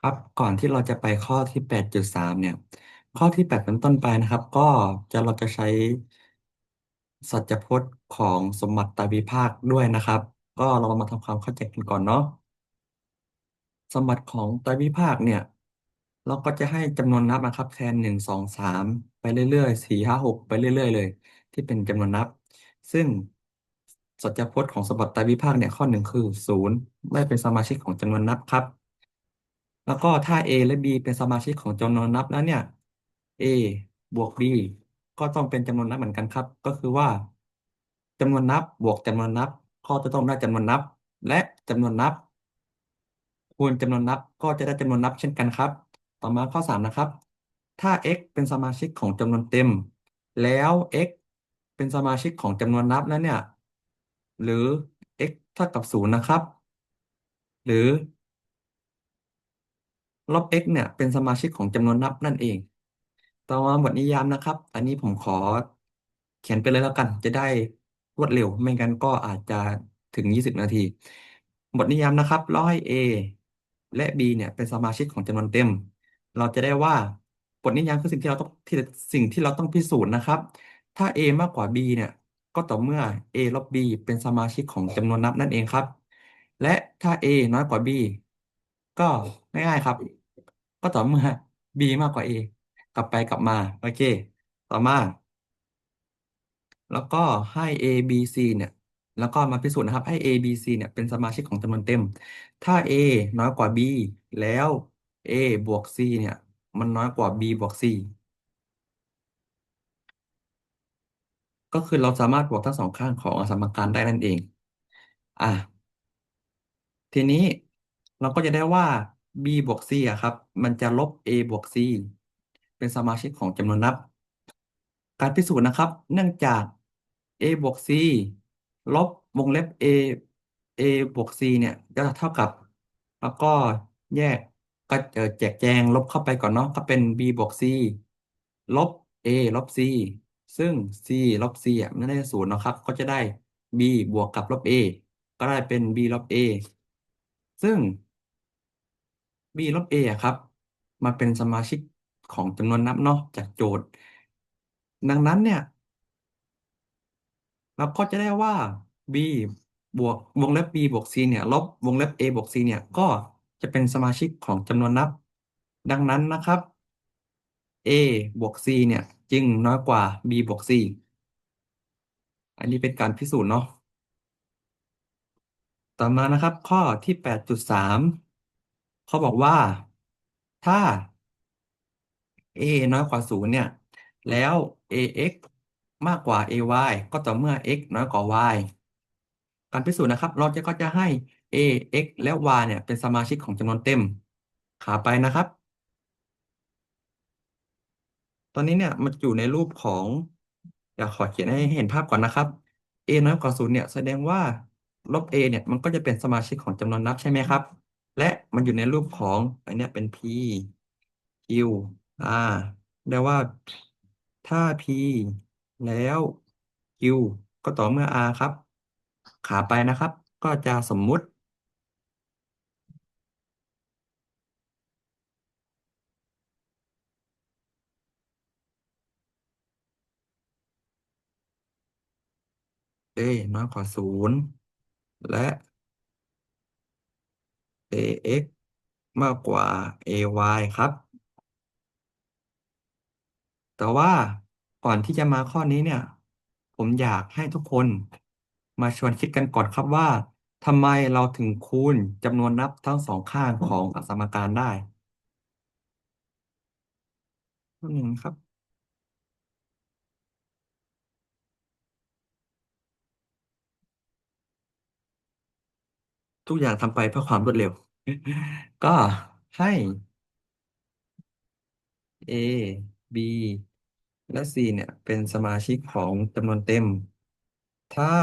ครับก่อนที่เราจะไปข้อที่แปดจุดสามเนี่ย ข้อที่แปดเป็นต้นไปนะครับ ก็จะเราจะใช้สัจพจน์ของสมบัติตรวิภาคด้วยนะครับ ก็เรามาทำความเข้าใจกันก่อนเนาะสมบัติของไตรวิภาคเนี่ย เราก็จะให้จำนวนนับนะครับ แทนหนึ่งสองสามไปเรื่อยๆสี่ห้าหกไปเรื่อย ๆ เลย ที่เป็นจำนวนนับ ซึ่งสัจพจน์ของสมบัติไตรวิภาคเนี่ยข้อหนึ่งคือศูนย์ไม่เป็นสมาชิกของจำนวนนับครับ แล้วก็ถ้า A และ B เป็นสมาชิกของจำนวนนับแล้วเนี่ย A บวก B ก็ต้องเป็นจำนวนนับเหมือนกันครับ ก็คือว่าจำนวนนับบวกจำนวนนับ ก็จะต้องได้จำนวนนับ และจำนวนนับ คูณจำนวนนับ ก็จะได้จำนวนนับเช่นกันครับ ต่อมาข้อสามนะครับ ถ้า x เป็นสมาชิกของจำนวนเต็ม แล้ว x เป็นสมาชิกของจำนวนนับแล้วเนี่ย หรือ x เท่ากับศูนย์นะครับ หรือ ลบ x เนี่ยเป็นสมาชิกของจำนวนนับนั่นเอง ต่อมาบทนิยามนะครับ อันนี้ผมขอเขียนไปเลยแล้วกัน จะได้รวดเร็ว ไม่งั้นก็อาจจะถึง 20 นาที บทนิยามนะครับราให้ a และ b เนี่ยเป็นสมาชิกของจำนวนเต็ม เราจะได้ว่าบทนิยามคือสิ่งที่เราต้องที่สิ่งที่เราต้องพิสูจน์นะครับ ถ้า a มากกว่า b เนี่ยก็ต่อเมื่อ a ลบ b เป็นสมาชิกของจำนวนนับนั่นเองครับ และถ้า a น้อยกว่า b ก็ง่ายๆครับ ก็ต่อเมื่อ b มากกว่า a กลับไปกลับมา โอเค ต่อมา แล้วก็ให้ a b c เนี่ย แล้วก็มาพิสูจน์นะครับ ให้ a b c เนี่ย เป็นสมาชิกของจำนวนเต็ม ถ้า a น้อยกว่า b แล้ว a บวก c เนี่ย มันน้อยกว่า b บวก c ก็คือเราสามารถบวกทั้งสองข้างของสมการได้นั่นเอง อะ ทีนี้เราก็จะได้ว่า b บวก c อะครับ มันจะลบ a บวก c เป็นสมาชิกของจำนวนนับ การพิสูจน์นะครับ เนื่องจาก a บวก c ลบวงเล็บ a a บวก c เนี่ยจะเท่ากับ แล้วก็แยกก็แจกแจงลบเข้าไปก่อนเนาะก็เป็น b บวก c ลบ a ลบ c ซึ่ง c ลบ c อะไม่ได้ศูนย์เนาะครับ ก็จะได้ b บวกกับลบ a ก็ได้เป็น b ลบ a ซึ่ง b ลบ a อะครับ มาเป็นสมาชิกของจำนวนนับเนาะจากโจทย์ ดังนั้นเนี่ย เราก็จะได้ว่า b บวกวงเล็บ b บวก c เนี่ย ลบวงเล็บ a บวก c เนี่ย ก็จะเป็นสมาชิกของจำนวนนับ ดังนั้นนะครับ a บวก c เนี่ยจึงน้อยกว่า b บวก c อันนี้เป็นการพิสูจน์เนาะ ต่อมานะครับข้อที่แปดจุดสาม เขาบอกว่าถ้า a น้อยกว่าศูนย์เนี่ย แล้ว ax มากกว่า ay ก็ต่อเมื่อ x น้อยกว่า y การพิสูจน์นะครับ เราจะก็จะให้ a x และ y เนี่ย เป็นสมาชิกของจำนวนเต็ม ขาไปนะครับ ตอนนี้เนี่ยมันอยู่ในรูปของเดี๋ยวขอเขียนให้เห็นภาพก่อนนะครับ a น้อยกว่าศูนย์เนี่ยแสดงว่าลบ a เนี่ยมันก็จะเป็นสมาชิกของจำนวนนับใช่ไหมครับ มันอยู่ในรูปของ อันเนี้ยเป็น p q r แปลว่าถ้า p แล้ว q ก็ต่อเมื่อ r ครับ ขาไปนะครับ ก็จะสมมุติ a น้อยกว่าศูนย์และ ax มากกว่า ay ครับ แต่ว่าก่อนที่จะมาข้อนี้เนี่ย ผมอยากให้ทุกคนมาชวนคิดกันก่อนครับว่าทำไมเราถึงคูณจำนวนนับทั้งสองข้างของสมการได้ข้อหนึ่งครับ ทุกอย่างทำไปเพื่อความรวดเร็ว ก็ให้ a b และ c เนี่ย เป็นสมาชิกของจำนวนเต็ม ถ้า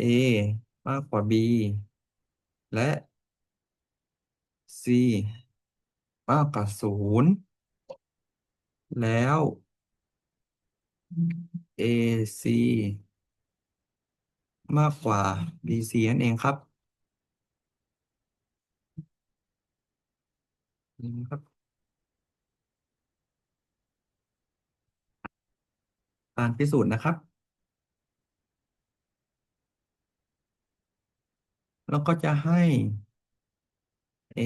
a มากกว่า b และ c มากกว่าศูนย์แล้ว AC มากกว่า BC นั่นเองครับนะครับการพิสูจน์นะครับ แล้วก็จะให้ a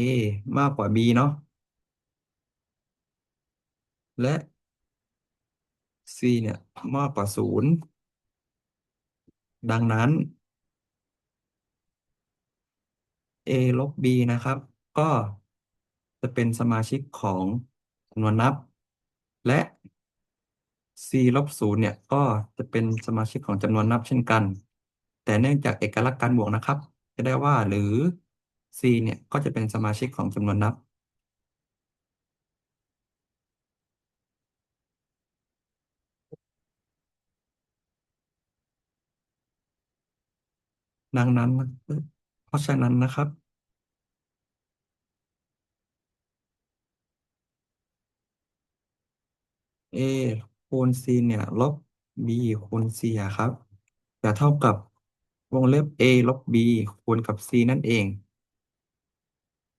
มากกว่า b เนาะและ c เนี่ยมากกว่าศูนย์ ดังนั้น a ลบ b นะครับ ก็จะเป็นสมาชิกของจำนวนนับ และ c ลบศูนย์เนี่ย ก็จะเป็นสมาชิกของจำนวนนับเช่นกัน แต่เนื่องจากเอกลักษณ์การบวกนะครับ จะได้ว่าหรือ c เนี่ย ก็จะเป็นสมาชิกของจำนวนนับ ดังนั้นเพราะฉะนั้นนะครับ a คูณ c เนี่ยลบ b คูณ c อะครับจะเท่ากับวงเล็บ a ลบ b คูณกับ c นั่นเอง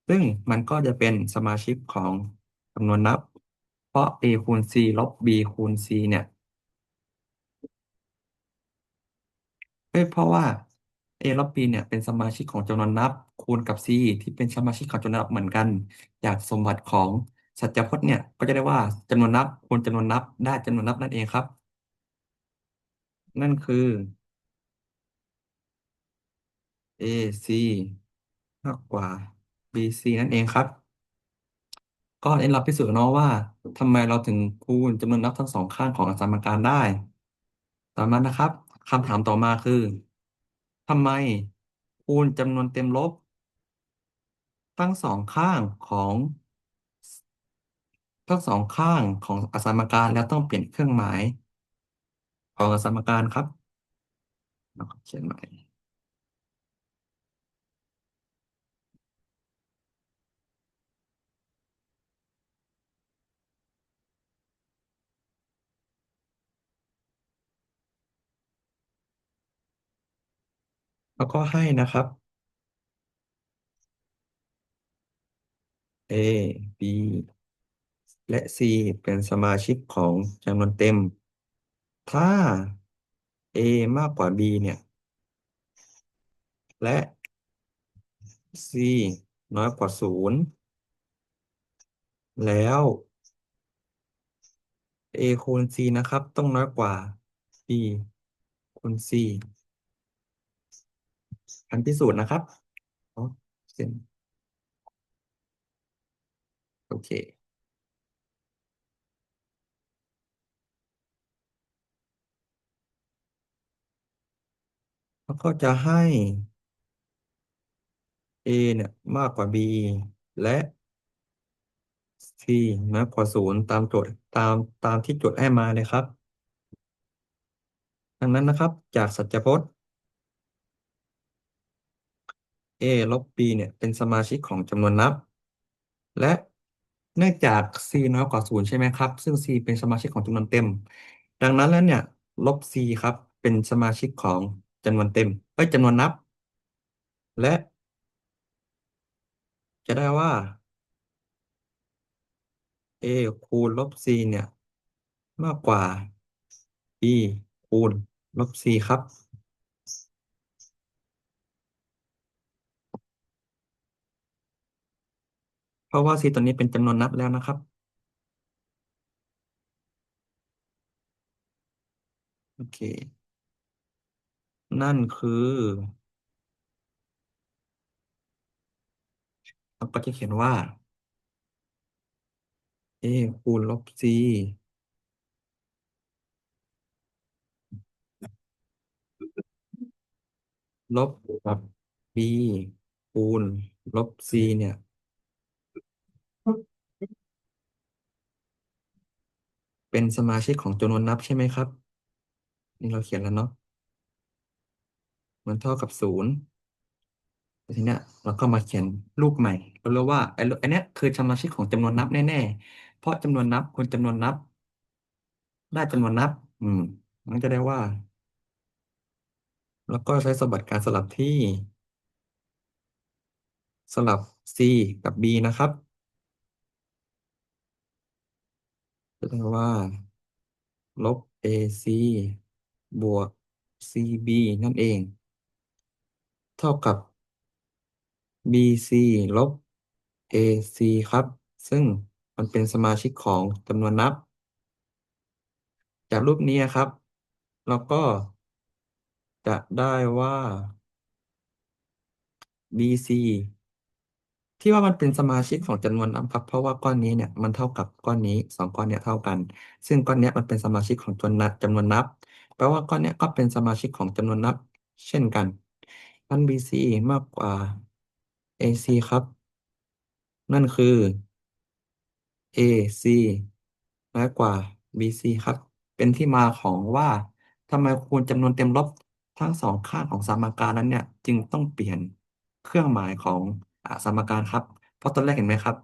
ซึ่งมันก็จะเป็นสมาชิกของจำนวนนับ เพราะ a คูณ c ลบ b คูณ c เนี่ยเอ้ยเพราะว่า a ลบ b เนี่ยเป็นสมาชิกของจำนวนนับ คูณกับ c ที่เป็นสมาชิกของจำนวนนับเหมือนกัน จากสมบัติของสัจพจน์เนี่ยก็จะได้ว่าจำนวนนับคูณจำนวนนับได้จำนวนนับนั่นเองครับ นั่นคือ AC มากกว่า BC นั่นเองครับ ก็ได้รับพิสูจน์เนาะว่าทำไมเราถึงคูณจำนวนนับทั้งสองข้างของอสมการได้ ต่อมานะครับคำถามต่อมาคือ ทำไมคูณจำนวนเต็มลบ ทั้งสองข้างของทั้งสองข้างของอสมการแล้วต้องเปลี่ยนเครื่องหมาย ของอสมการครับเราเขียนใหม่ แล้วก็ให้นะครับ A B และ C เป็นสมาชิกของจำนวนเต็ม ถ้า A มากกว่า B เนี่ย และ C น้อยกว่าศูนย์แล้ว A คูณ C นะครับ ต้องน้อยกว่า B คูณ C อันพิสูจน์นะครับอ๋อเส้นโอเค แล้วก็จะให้ A เนี่ยมากกว่า B และ C น้อยกว่าศูนย์ตามโจทย์ตามตามที่โจทย์ให้มาเลยครับ ดังนั้นนะครับ จากสัจพจน์ a ลบ b เนี่ยเป็นสมาชิกของจำนวนนับ และเนื่องจาก c น้อยกว่าศูนย์ใช่ไหมครับ ซึ่ง c เป็นสมาชิกของจำนวนเต็ม ดังนั้นแล้วเนี่ยลบ c ครับ เป็นสมาชิกของจำนวนเต็มเอ้จำนวนนับ และ จะได้ว่า a คูณลบ c เนี่ย มากกว่า b คูณลบ c ครับ เพราะว่า c ตัวนี้เป็นจำนวนนับแล้วนะครับ โอเค นั่นคือเราก็จะเขียนว่า a คูณลบ c ลบกับ b คูณลบ c เนี่ย เป็นสมาชิกของจำนวนนับใช่ไหมครับ นี่เราเขียนแล้วเนาะมันเท่ากับศูนย์ทีนี้เราก็มาเขียนรูปใหม่เราเรียกว่าไอ้ไอ้เนี้ยคือสมาชิกของจำนวนนับแน่ๆ เพราะจำนวนนับคูณจำนวนนับ ได้จำนวนนับ อืม มันจะได้ว่า แล้วก็ใช้สมบัติการสลับที่ สลับ c กับ b นะครับ แสดงว่า ลบ AC บวก CB นั่นเอง เท่ากับ BC ลบ AC ครับ ซึ่งมันเป็นสมาชิกของจำนวนนับ จากรูปนี้ครับ เราก็จะได้ว่า BC ที่ว่ามันเป็นสมาชิกของจำนวนนับครับ เพราะว่าก้อนนี้เนี่ยมันเท่ากับก้อนนี้สองก้อนเนี่ยเท่ากัน ซึ่งก้อนเนี้ยมันเป็นสมาชิกของจำนวนนับจำนวนนับ แปลว่าก้อนเนี้ยก็เป็นสมาชิกของจำนวนนับ เช่นกันอัน BC มากกว่า AC ครับ นั่นคือ AC น้อยกว่า BC ครับ เป็นที่มาของว่าทำไมคูณจำนวนเต็มลบทั้งสองข้างของสมการนั้นเนี่ย จึงต้องเปลี่ยนเครื่องหมายของ สมการครับ เพราะตอนแรกเห็นไหมครับ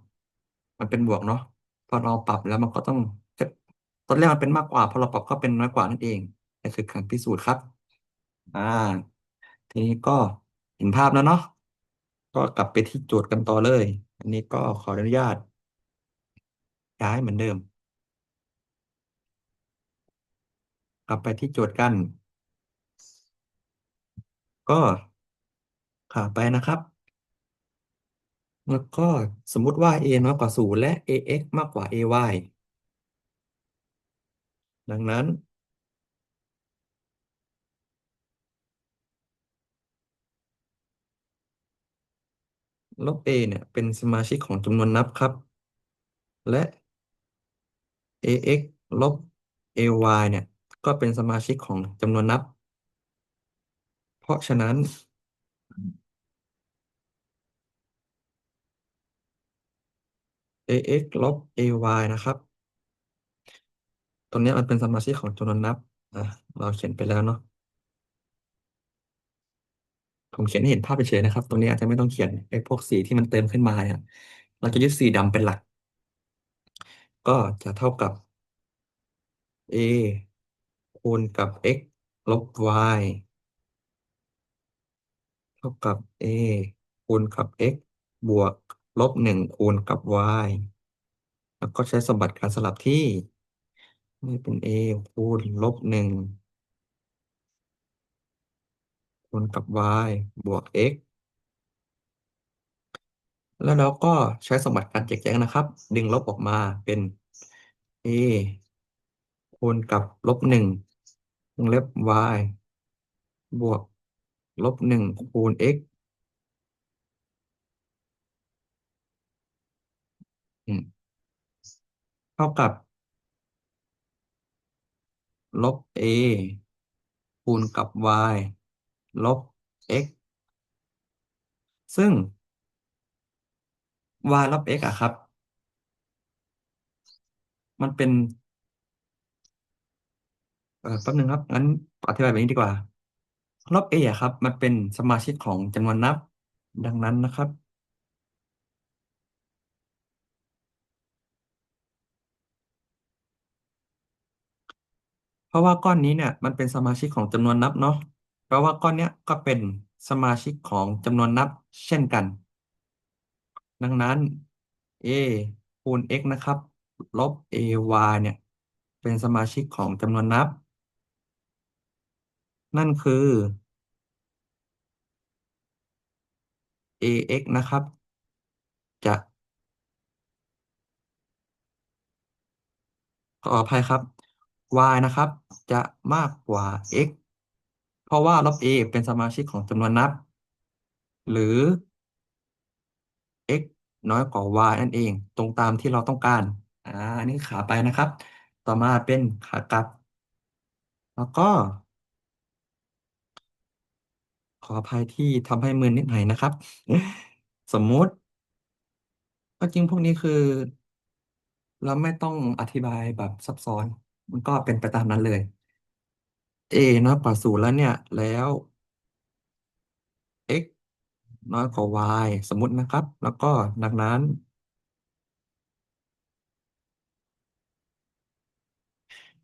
มันเป็นบวกเนาะพอเราปรับแล้วมันก็ต้องตอนแรกมันเป็นมากกว่าพอเราปรับก็เป็นน้อยกว่านั่นเองนี่คือการพิสูจน์ครับ อ่า ทีนี้ก็เห็นภาพแล้วเนาะก็กลับไปที่โจทย์กันต่อเลย อันนี้ก็ขออนุญาต ย้ายเหมือนเดิม กลับไปที่โจทย์กัน ก็ขาไปนะครับ แล้วก็สมมุติว่า a น้อยกว่า 0 และ ax มากกว่า ay ดังนั้น ลบ a เนี่ย เป็นสมาชิกของจำนวนนับครับ และ ax ลบ ay เนี่ย ก็เป็นสมาชิกของจำนวนนับ เพราะฉะนั้น ax ลบ ay นะครับ ตรงนี้มันเป็นสมาชิกของจำนวนนับอะเราเขียนไปแล้วเนาะผมเขียนให้เห็นภาพเฉยๆนะครับ ตรงนี้อาจจะไม่ต้องเขียนไอ้พวกสีที่มันเติมขึ้นมาเนี่ยเราจะยึดสีดำเป็นหลัก ก็จะเท่ากับ a คูณกับ x ลบ y เท่ากับ a คูณกับ x บวก ลบหนึ่งคูณกับ y แล้วก็ใช้สมบัติการสลับที่นี่เป็น a คูณลบหนึ่งคูณกับ y บวก x แล้วเราก็ใช้สมบัติการแจกแจงนะครับ ดึงลบออกมาเป็น a คูณกับลบหนึ่งวงเล็บ y บวกลบหนึ่งคูณ x อืมเท่ากับ ลบ a คูณกับ y ลบ x ซึ่ง y ลบ x อะครับ มันเป็น เออแป๊บนึงครับ งั้นอธิบายแบบนี้ดีกว่า ลบ a อะครับ มันเป็นสมาชิกของจำนวนนับ ดังนั้นนะครับ ราะว่าก้อนนี้เนี่ยมันเป็นสมาชิกของจำนวนนับเนาะแปลว่าก้อนเนี้ยก็เป็นสมาชิกของจำนวนนับเช่นกัน ดังนั้น a คูณ x นะครับ ลบ ay เนี่ยเป็นสมาชิกของจำนวนนับ นั่นคือ ax นะครับ จะขออภัยครับ y นะครับ จะมากกว่า x เพราะว่าลบ a เป็นสมาชิกของจำนวนนับ หรือ x น้อยกว่า y นั่นเอง ตรงตามที่เราต้องการ อ่าอันนี้ขาไปนะครับ ต่อมาเป็นขากลับ แล้วก็ ขออภัยที่ทำให้มึนนิดหน่อยนะครับ สมมุติก็จริงพวกนี้คือ เราไม่ต้องอธิบายแบบซับซ้อน มันก็เป็นไปตามนั้นเลย a น้อยกว่าศูนย์แล้วเนี่ย แล้ว x น้อยกว่า y สมมตินะครับ แล้วก็ดังนั้น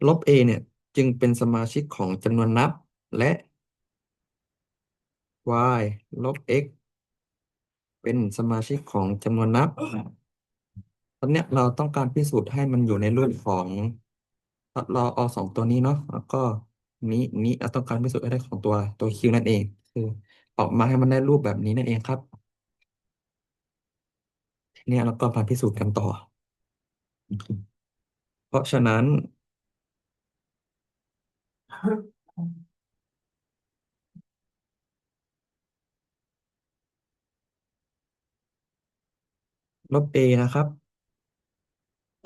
ลบ a เนี่ย จึงเป็นสมาชิกของจำนวนนับและ y ลบ x เป็นสมาชิกของจำนวนนับ ตอนนี้เราต้องการพิสูจน์ให้มันอยู่ในรูปของ เราเอาสองตัวนี้เนาะแล้วก็นี้นี้เราต้องการพิสูจน์ให้ได้ของตัวตัวคิวนั่นเอง คือออกมาให้มันได้รูปแบบนี้นั่นเองครับทีนี้เราก็มาพิสูจน์กันต่อ เพราะฉะนั้นลบ a นะครับ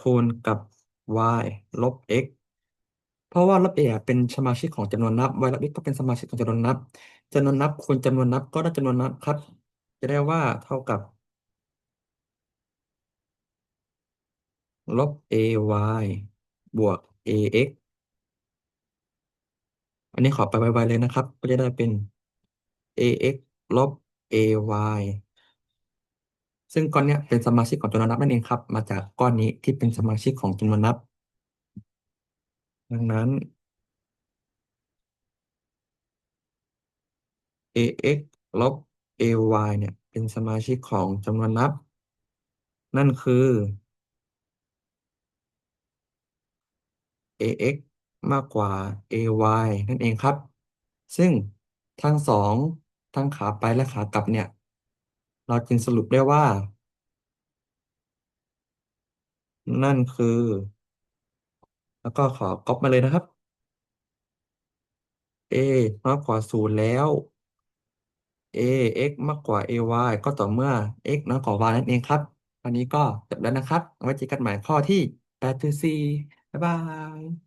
คูณกับ y ลบ x เพราะว่าลบ a อะเป็นสมาชิกของจำนวนนับ y ลบ x ก็เป็นสมาชิกของจำนวนนับจำนวนนับคูณจำนวนนับก็ได้จำนวนนับครับ จะได้ว่าเท่ากับลบ ay บวก ax อันนี้ขอไปไวๆเลยนะครับ ก็จะได้เป็น ax ลบ ay ซึ่งก้อนนี้เป็นสมาชิกของจำนวนนับนั่นเองครับ มาจากก้อนนี้ที่เป็นสมาชิกของจำนวนนับ ดังนั้น ax ลบ ay เนี่ย เป็นสมาชิกของจำนวนนับ นั่นคือ ax มากกว่า ay นั่นเองครับ ซึ่งทั้งสองทั้งขาไปและขากลับเนี่ย เราจึงสรุปได้ว่า นั่นคือ แล้วก็ขอก๊อปมาเลยนะครับ a มากกว่าศูนย์แล้ว a x มากกว่า ay ก็ต่อเมื่อ x น้อยกว่า y นั่นเองครับวันนี้ก็จบแล้วนะครับ ไว้เจอกันใหม่ข้อที่8.4บ๊ายบาย